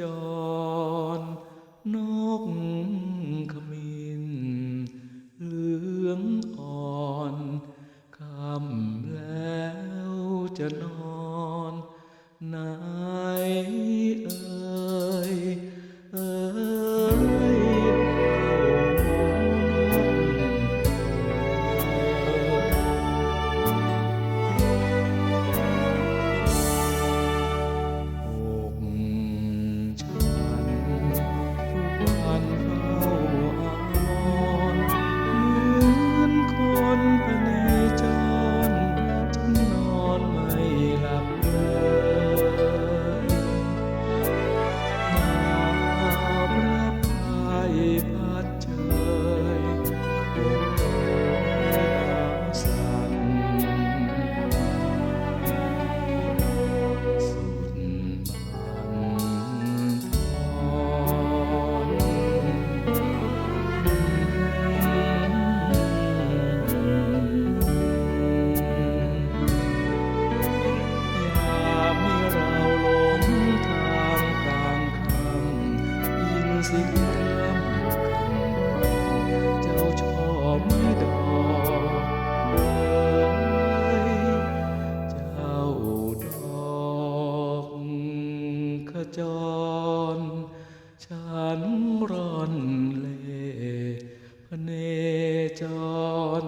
จร นกขมิ้นเหลืองอ่อนคำแล้วจะนอน จร ฉันร้อนเลพเนจร